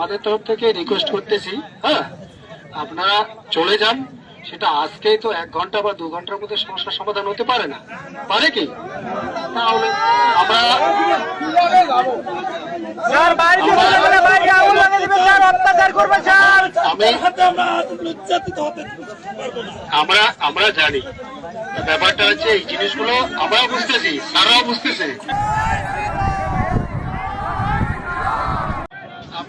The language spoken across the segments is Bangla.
আমাদের তরফ থেকে রিকোয়েস্ট করতেছি হ্যাঁ? আপনারা চলে যান সেটা আজকেই তো এক ঘণ্টা বা দু ঘণ্টার মধ্যে সমস্যার সমাধান হতে পারে না। পারে কি? তাহলে আমরা আমরা আমরা আমরা জানি। ব্যাপারটা হচ্ছে এই জিনিসগুলো আমরাও বুঝতেছি তারাও বুঝতেছে।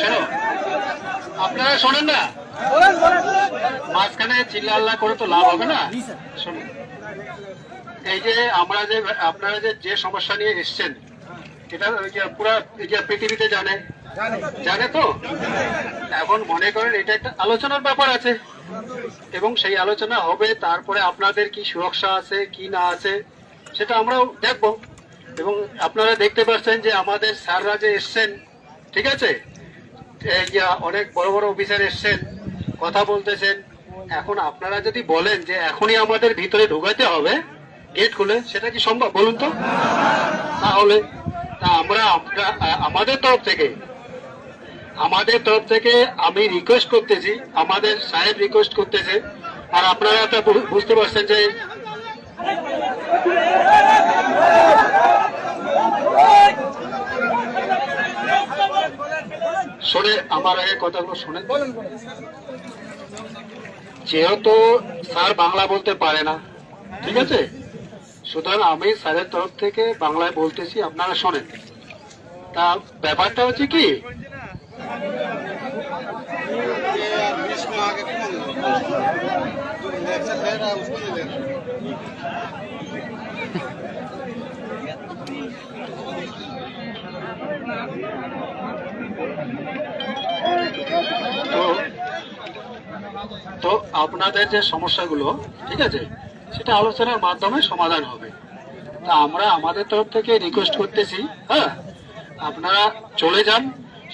শোনো, আপনারা শোনেন না? মাঝখানে চিল্লা আল্লাহ করে তো লাভ হবে না? শুনুন এই যে আমরা যে, আপনারা যে যে সমস্যা নিয়ে এসছেন, এটা পুরা পৃথিবীতে জানে। জানে তো? এখন মনে করেন এটা একটা আলোচনার ব্যাপার আছে। এবং সেই আলোচনা হবে, তারপরে আপনাদের কি সুরক্ষা আছে, কি না আছে, সেটা আমরাও দেখব। এবং আপনারা দেখতে পাচ্ছেন যে আমাদের স্যাররা যে এসছেন ঠিক আছে? অনেক বড় বড় অফিসার এসছেন, কথা বলতেছেন। এখন আপনারা যদি বলেন যে এখনই আমাদের ভিতরে ঢোকাতে হবে গেট খুলে, সেটা কি সম্ভব বলুন তো? তাহলে আমরা আমাদের তরফ থেকে, আমাদের তরফ থেকে আমি রিকোয়েস্ট করতেছি, আমাদের সাহেব রিকোয়েস্ট করতেছে। আর আপনারা বুঝতে পারছেন যে শোনে আমার আগে কথাগুলো শোনেন। যেহেতু স্যার বাংলা বলতে পারে না, ঠিক আছে? সুতরাং আমি স্যারের তরফ থেকে বাংলায় বলতেছি, আপনারা শোনেন। তা ব্যাপারটা হচ্ছে কি? তো আপনাদের যে সমস্যাগুলো ঠিক আছে সেটা আলোচনার মাধ্যমে সমাধান হবে। তা আমরা আমাদের তরফ থেকে রিকোয়েস্ট করতেছি হ্যাঁ আপনারা চলে যান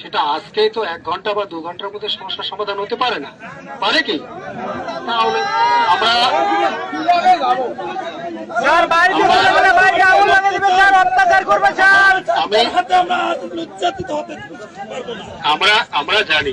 সেটা আজকেই তো এক ঘণ্টা বা দু ঘণ্টার মধ্যে সমস্যার সমাধান হতে পারে না। পারে কি? তাহলে আমরা আমরা আমরা জানি।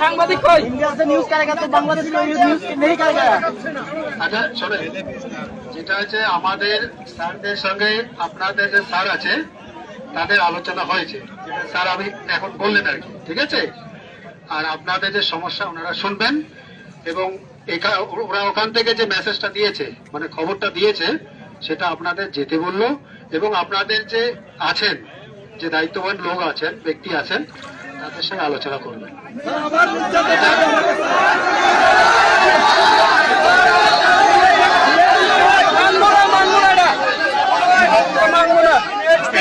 সাংবাদিক কই? ইন্ডিয়াতে নিউজ বাংলাদেশে নিউজ নেই আচ্ছা যেটা আমাদের স্যারদের সঙ্গে আপনাদের যে স্যার আছে, তাদের আলোচনা হয়েছে। স্যার, আমি এখন বললেন আর কি, ঠিক আছে? আর আপনাদের যে সমস্যা, ওনারা শুনবেন। এবং ওরা ওখান থেকে যে মেসেজটা দিয়েছে মানে খবরটা দিয়েছে, সেটা আপনাদের যেতে বলল এবং আপনাদের যে আছেন, যে দায়িত্ববান লোক আছেন, ব্যক্তি আছেন, তাদের সঙ্গে আলোচনা করবেন আবার লজ্জাতিত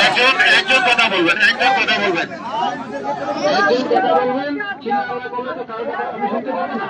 একজন একজন কথা বলবেন একজন কথা বলবেন। কথা বলবেন চিন্তা বললে তো কারও কথা আমি শুনতে পাবো না